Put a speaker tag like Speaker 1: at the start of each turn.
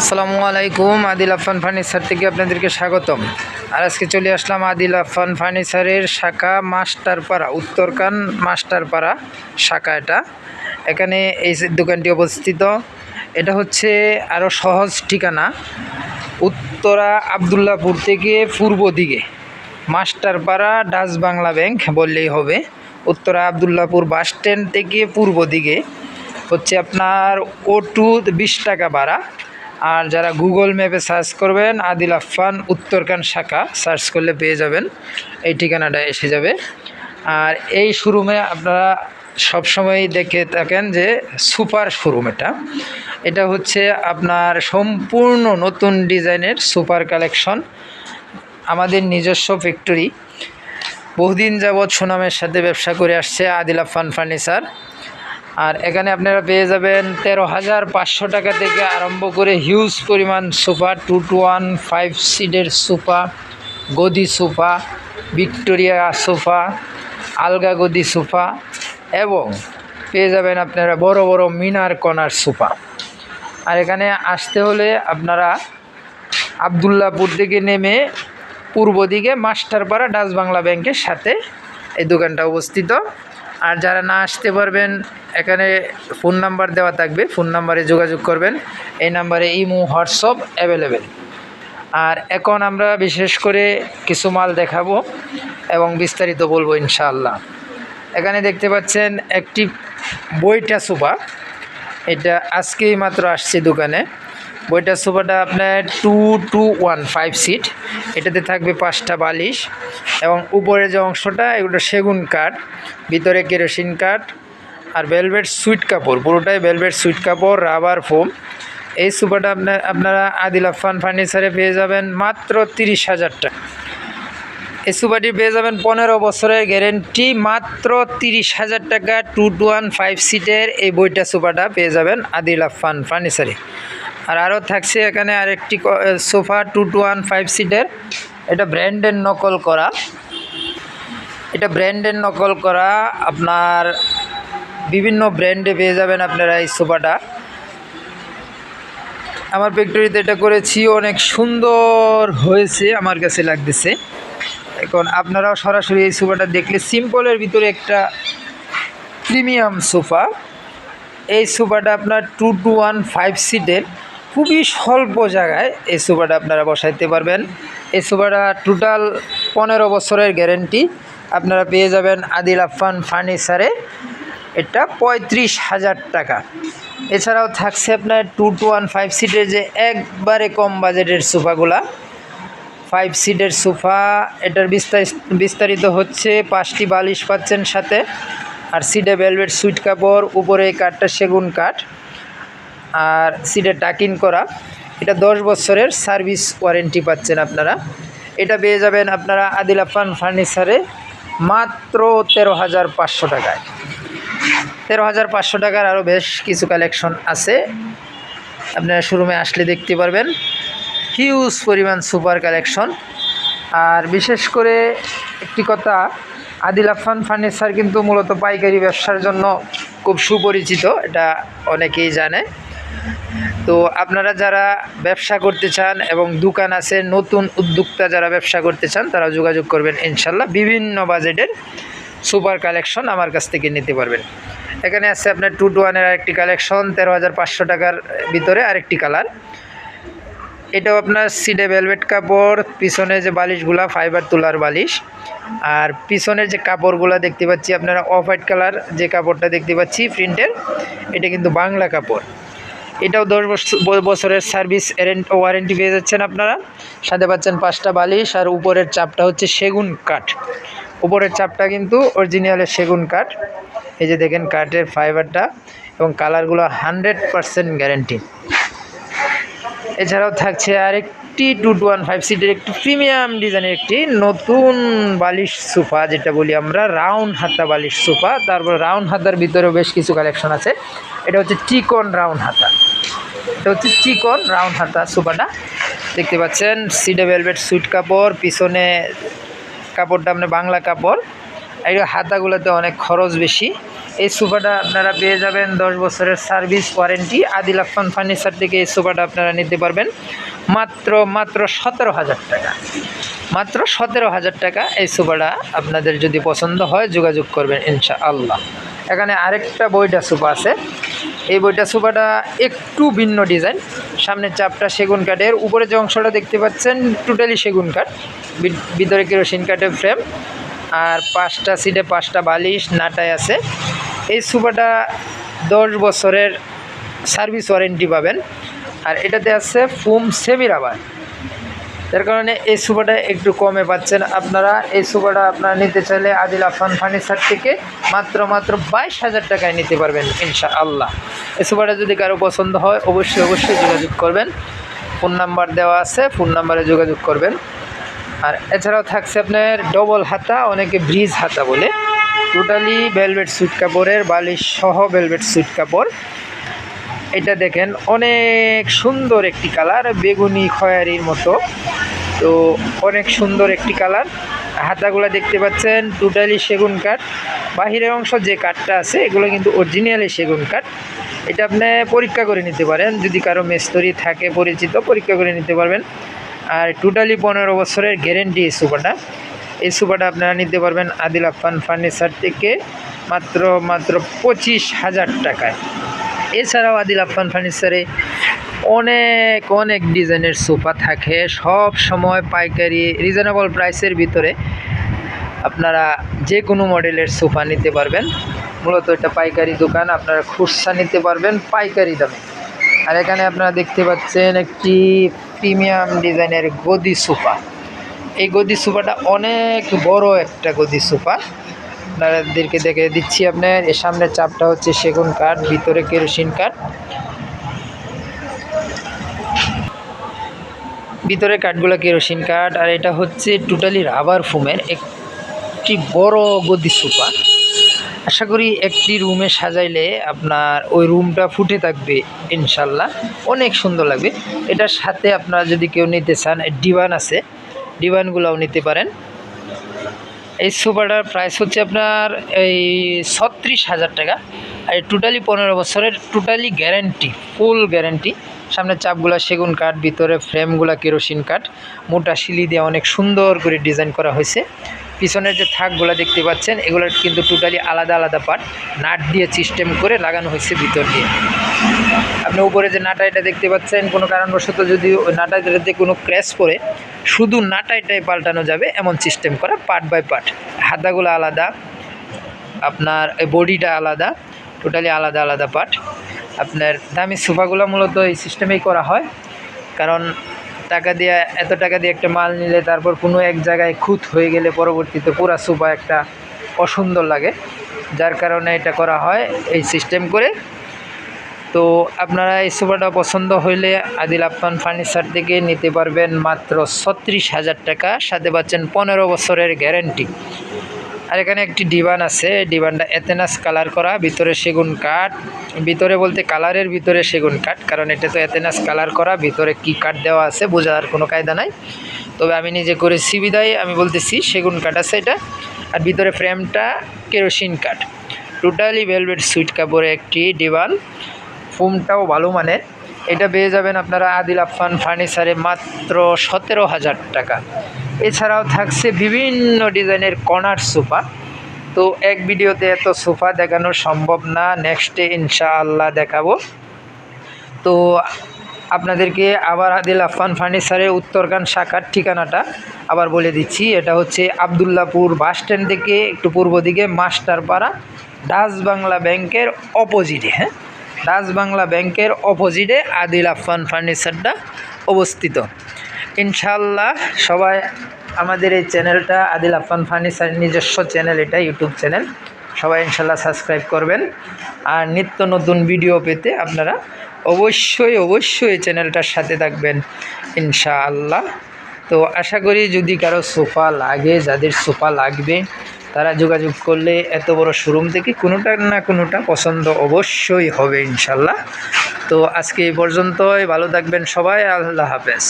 Speaker 1: আসসালামু আলাইকুম, আদিল আফান ফার্নিচার থেকে আপনাদেরকে স্বাগতম। আর আজকে চলে আসলাম আদিল আফান ফার্নিচারের শাখা মাস্টারপাড়া, উত্তরকান মাস্টারপাড়া শাখা এটা। এখানে এই দোকানটি অবস্থিত, এটা হচ্ছে আরও সহজ ঠিকানা, উত্তরা আবদুল্লাপুর থেকে পূর্ব দিকে। মাস্টারপাড়া ডাচ বাংলা ব্যাংক বললেই হবে, উত্তরা আবদুল্লাপুর বাস স্ট্যান্ড থেকে পূর্ব দিকে। হচ্ছে আপনার ও টু বিশ টাকা ভাড়া। আর যারা গুগল ম্যাপে সার্চ করবেন, আদিল আফান উত্তরকান শাখা সার্চ করলে পেয়ে যাবেন। এই ঠিকানাটা এসে যাবে। আর এই শোরুমে আপনারা সবসময় দেখে থাকেন যে সুপার শোরুম এটা। এটা হচ্ছে আপনার সম্পূর্ণ নতুন ডিজাইনের সুপার কালেকশন আমাদের নিজস্ব ফ্যাক্টরি বহুদিন যাবৎ সুনামের সাথে ব্যবসা করে আসছে আদিল আফান ফার্নিচার আর এখানে আপনারা পেয়ে যাবেন তেরো হাজার পাঁচশো টাকা থেকে আরম্ভ করে হিউজ পরিমাণ sofa two two one five সিটের সোফা গদি সোফা ভিক্টোরিয়া সোফা আলগা গদি সোফা এবং পেয়ে যাবেন আপনারা বড় বড় মিনার কর্নার সোফা আর এখানে আসতে হলে আপনারা আবদুল্লাপুর থেকে নেমে পূর্ব দিকে মাস্টারপাড়া ডাচ বাংলা ব্যাংকের সাথে এই দোকানটা অবস্থিত। আর যারা না আসতে পারবেন, এখানে ফোন নাম্বার দেওয়া থাকবে ফোন নাম্বারে যোগাযোগ করবেন। এই নাম্বারে ইমো, হোয়াটসঅ্যাপ অ্যাভেলেবেল আর এখন আমরা বিশেষ করে কিছু মাল দেখাবো এবং বিস্তারিত বলব ইনশাআল্লাহ। এখানে দেখতে পাচ্ছেন একটি বইটা সোফা এটা আজকেই মাত্র আসছে দোকানে। বইটা সোফাটা আপনার two two one five seat এটাতে থাকবে পাঁচটা বালিশ এবং উপরে যে অংশটা, এগুলো সেগুন কাঠ, ভিতরে কেরোসিন কাঠ আর ভেলভেট সুইট কাপড়, পুরোটাই ভেলভেট সুইট কাপড় রাবার ফোম এই সোফাটা আপনার, আপনারা আদিল আফান ফার্নিচারে পেয়ে যাবেন মাত্র তিরিশ হাজার টাকা। এই সুপারটি পেয়ে যাবেন পনেরো বছরের গ্যারেন্টি মাত্র তিরিশ হাজার টাকা টু টু ওয়ান ফাইভ সিটের এই বইটা সুপারটা পেয়ে যাবেন আদিল আফান ফার্নিচারে আর আরও থাকছে এখানে আরেকটি sofa two two one five সিটের এটা ব্র্যান্ডের নকল করা। এটা ব্র্যান্ডের নকল করা। আপনার বিভিন্ন ব্র্যান্ডে পেয়ে যাবেন আপনারা এই সোফাটা। আমার ফ্যাক্টরিতে এটা করেছি, অনেক সুন্দর হয়েছে, আমার কাছে লাগতেছে। এখন আপনারাও সরাসরি এই সোফাটা দেখলে সিম্পলের ভিতরে একটা প্রিমিয়াম সোফা। এই সোফাটা আপনার টু টু ওয়ান ফাইভ সিটের খুবই স্বল্প জায়গায় এই সোফাটা আপনারা বসাইতে পারবেন। এই সোফাটা টোটাল পনেরো বছরের গ্যারেন্টি আপনারা পেয়ে যাবেন আদিল আফান ফার্নিচারে এটা পঁয়ত্রিশ হাজার টাকা। এছাড়াও থাকছে আপনার টু টু ওয়ান ফাইভ সিটের যে একবারে কম বাজেটের সোফাগুলা ফাইভ সিটের সোফা, এটার বিস্তারিত হচ্ছে, পাঁচটি বালিশ পাচ্ছেন সাথে। আর সিটে ভেলভেট সুইট কাপড়, উপরে কাঠটা সেগুন কাঠ। আর সিটে টাকিন করা। এটা দশ বছরের সার্ভিস ওয়ারেন্টি পাচ্ছেন আপনারা। এটা পেয়ে যাবেন আপনারা আদিল আফান ফার্নিচারে মাত্র তেরো হাজার পাঁচশো টাকায়। তেরো হাজার পাঁচশো টাকার আরও বেশ কিছু কালেকশন আছে। আপনারা শোরুমে আসলে দেখতে পারবেন। হিউজ পরিমাণ সুপার কালেকশন। আর বিশেষ করে একটি কথা, আদিল আফান ফার্নিচার কিন্তু মূলত পাইকারি ব্যবসার জন্য খুব সুপরিচিত, এটা অনেকেই জানে। তো আপনারা যারা ব্যবসা করতে চান এবং দোকান আছে, নতুন উদ্যোক্তা যারা ব্যবসা করতে চান, তারা যোগাযোগ করবেন ইনশাল্লাহ। বিভিন্ন বাজেটের সুপার কালেকশন আমার কাছ থেকে নিতে পারবেন। এখানে আছে আপনার টু টু ওয়ানের আরেকটি কালেকশন, তেরো হাজার পাঁচশো টাকার ভিতরে আরেকটি কালার। এটাও আপনার সিডে ভেলভেট কাপড়, পিছনে যে বালিশগুলা, ফাইবার তুলার বালিশ। আর পিছনের যে কাপড়গুলো দেখতে পাচ্ছি, আপনারা অফ হোয়াইট কালার যে কাপড়টা দেখতে পাচ্ছি, প্রিন্টের, এটা কিন্তু বাংলা কাপড়। এটাও দশ বছরের সার্ভিস ওয়ারেন্টি পেয়ে যাচ্ছেন আপনারা। সাথে পাচ্ছেন পাঁচটা বালিশ আর উপরের চাপটা হচ্ছে সেগুন কাঠ। উপরের চাপটা কিন্তু অরিজিনালের সেগুন কাঠ। এই যে দেখেন কাঠের ফাইবারটা এবং কালারগুলো হান্ড্রেড পারসেন্ট গ্যারেন্টি এছাড়াও থাকছে আরেকটি টু টু ওয়ান ফাইভ সিটের একটি প্রিমিয়াম ডিজাইনের একটি নতুন বালিশ সোফা, যেটা বলি আমরা রাউন্ড হাতা বালিশ সোফা। তারপর রাউন্ড হাতার ভিতরেও বেশ কিছু কালেকশন আছে। এটা হচ্ছে টিকন রাউন্ড হাতা। এটা হচ্ছে চিকন রাউন্ড হাতা সোফাটা দেখতে পাচ্ছেন সিডে ভেলভেট সুইট কাপড়, পিছনে কাপড়টা আপনার বাংলা কাপড়। এই হাতাগুলোতে অনেক খরচ বেশি। এই সোফাটা আপনারা পেয়ে যাবেন দশ বছরের service warranty. Adil Afan furniture থেকে এই সোফাটা আপনারা নিতে পারবেন। মাত্র মাত্র সতেরো হাজার টাকা। মাত্র সতেরো হাজার টাকা এই সোফাটা আপনাদের যদি পছন্দ হয়, যোগাযোগ করবেন ইনশা আল্লাহ এখানে আরেকটা বইটা সোফা আছে। এই বইটা সোফাটা একটু ভিন্ন ডিজাইন। সামনের চাপটা সেগুন কাঠের। উপরে যে অংশটা দেখতে পাচ্ছেন টোটালি সেগুন কাঠ। ভিতরে কেরোসিন কাঠের ফ্রেম আর পাঁচটা সিটে পাঁচটা বালিশ, নাটায় আছে। এই সোফাটা দশ বছরের সার্ভিস ওয়ারেন্টি পাবেন। আর এটাতে আছে ফুম সেমি রাবার যার কারণে এই সোফাটা একটু কমে পাচ্ছেন আপনারা। এই সোফাটা আপনারা নিতে চাইলে আদিল আফান ফার্নিচার থেকে মাত্র মাত্র বাইশ হাজার টাকায় নিতে পারবেন ইনশা আল্লাহ এই সোফাটা যদি কারও পছন্দ হয়, অবশ্যই অবশ্যই যোগাযোগ করবেন। ফোন নাম্বার দেওয়া আছে, ফোন নাম্বারে যোগাযোগ করবেন। আর এছাড়াও থাকছে আপনার ডবল হাতা, অনেকে ব্রিজ হাতা বলে। টোটালি ভেলভেট সুইট কাপড়ের, বালিশ সহ ভেলভেট সুইট কাপড়। এটা দেখেন, অনেক সুন্দর একটি কালার, বেগুনি খয়ারির মতো। তো অনেক সুন্দর একটি কালার। হাতাগুলো দেখতে পাচ্ছেন টোটালি সেগুন কাঠ। বাহিরের অংশ যে কাঠটা আছে, এগুলো কিন্তু অরিজিনালি সেগুন কাঠ। এটা আপনি পরীক্ষা করে নিতে পারেন। যদি কারও মেস্তরি থাকে, পরিচিত, পরীক্ষা করে নিতে পারবেন। আর টোটালি পনেরো বছরের গ্যারেন্টি এই সুপাটা এই সুপাটা আপনারা নিতে পারবেন আদিল আফান ফার্নিচার থেকে মাত্র মাত্র পঁচিশ হাজার টাকায়। এছাড়াও আদিল আফান ফার্নিচারে অনেক অনেক ডিজাইনের সোফা থাকে। সব সময় পাইকারি রিজনেবল প্রাইসের ভিতরে আপনারা যে কোনো মডেলের সোফা নিতে পারবেন। মূলত এটা পাইকারি দোকান, আপনারা খুচরা নিতে পারবেন পাইকারি দামে। আর এখানে আপনারা দেখতে পাচ্ছেন একটি প্রিমিয়াম ডিজাইনের গদি সোফা। এই গদি সোফাটা অনেক বড় একটা গদি সোফা। আপনাদেরকে দেখে দিচ্ছি আপনার। এর সামনের চাপটা হচ্ছে সেগুন কাঠ, ভিতরে কেরোসিন কাঠ। ভিতরে কাঠগুলো কেরোসিন কাঠ, আর এটা হচ্ছে টোটালি রাবার ফোমের একটি বড় গদি সোফা। আশা করি একটি রুমে সাজাইলে আপনার ওই রুমটা ফুটে থাকবে, ইনশাল্লাহ। অনেক সুন্দর লাগবে। এটার সাথে আপনারা যদি কেউ নিতে চান ডিভান আছে। ডিভানগুলোও নিতে পারেন। এই সোফাটার প্রাইস হচ্ছে আপনার এই ছত্রিশ হাজার টাকা। আর টোটালি পনেরো বছরের টোটালি গ্যারেন্টি ফুল গ্যারেন্টি সামনে চাপগুলা সেগুন কাঠ, ভিতরে ফ্রেমগুলা কেরোসিন কাঠ, মোটা শিলি দিয়ে অনেক সুন্দর করে ডিজাইন করা হয়েছে। পিছনের যে থাকগুলো দেখতে পাচ্ছেন এগুলোর কিন্তু টোটালি আলাদা আলাদা পার্ট নাট দিয়ে সিস্টেম করে লাগানো হয়েছে ভিতর দিয়ে। আপনি উপরে যে নাটাইটা দেখতে পাচ্ছেন, কোনো কারণবশত যদি ওই নাটাইটাতে কোনো ক্র্যাশ পড়ে, শুধু নাটাইটাই পাল্টানো যাবে, এমন সিস্টেম করা পার্ট বাই পার্ট হাতাগুলো আলাদা, আপনার বডিটা আলাদা টোটালি আলাদা আলাদা পার্ট আপনার দামি সোফাগুলো মূলত এই সিস্টেমেই করা হয়। কারণ টাকা দিয়ে, এত টাকা দিয়ে একটা মাল নিলে তারপর কোনো এক জায়গায় খুঁত হয়ে গেলে পরবর্তীতে পুরা সুপা একটা অসুন্দর লাগে। যার কারণে এটা করা হয় এই সিস্টেম করে। তো আপনারা এই সোফাটা পছন্দ হইলে আদিল আফমান ফার্নিচার থেকে নিতে পারবেন মাত্র ছত্রিশ হাজার টাকা। সাথে পাচ্ছেন পনেরো বছরের গ্যারেন্টি আর এখানে একটি ডিভান আছে। ডিভানটা এতেনাস কালার করা, ভিতরে সেগুন কাঠ। ভিতরে বলতে কালারের ভিতরে সেগুন কাঠ, কারণ এটা তো এতেনাস কালার করা, ভিতরে কি কাঠ দেওয়া আছে বোঝার কোনো কায়দা নাই। তবে আমি নিজে করেছি, বিদায় আমি বলতেছি, সেগুন কাঠ আছে এটা। আর ভিতরে ফ্রেমটা কেরোসিন কাঠ। টোটালি ভেলভেট সুইট কাপড়ে একটি ডিভান। ফোমটাও ভালো মানের। এটা পেয়ে যাবেন আপনারা আদিল আফান ফার্নিচারে মাত্র সতেরো হাজার টাকা। এছাড়াও থাকছে বিভিন্ন ডিজাইনের কর্নার সোফা। তো এক ভিডিওতে এত সোফা দেখানো সম্ভব না নেক্সটে ইনশাআল্লাহ দেখাবো। তো আপনাদেরকে আবার আদিল আফান ফার্নিচারের উত্তরগান শাখার ঠিকানাটা আবার বলে দিচ্ছি। এটা হচ্ছে আবদুল্লাপুর বাস স্ট্যান্ড থেকে একটু পূর্ব দিকে মাস্টারপাড়া ডাচ বাংলা ব্যাংকের অপোজিটে হ্যাঁ? ডাচ বাংলা ব্যাংকের অপোজিটে আদিল আফান ফার্নিচারটা অবস্থিত। ইনশাল্লাহ সবাই আমাদের এই চ্যানেলটা আদিল আফান ফার্নিচার নিজস্ব চ্যানেল, এটা ইউটিউব চ্যানেল। সবাই ইনশাল্লাহ সাবস্ক্রাইব করবেন। আর নিত্য নতুন ভিডিও পেতে আপনারা অবশ্যই অবশ্যই চ্যানেলটার সাথে থাকবেন ইনশাআল্লাহ। তো আশা করি যদি কারও সোফা লাগে, যাদের সোফা লাগবে তারা যোগাযোগ করলে এত বড় শোরুম থেকে কোনোটা না কোনোটা পছন্দ অবশ্যই হবে, ইনশাল্লাহ। তো আজকে এই পর্যন্তই, ভালো থাকবেন সবাই, আল্লাহ হাফেজ।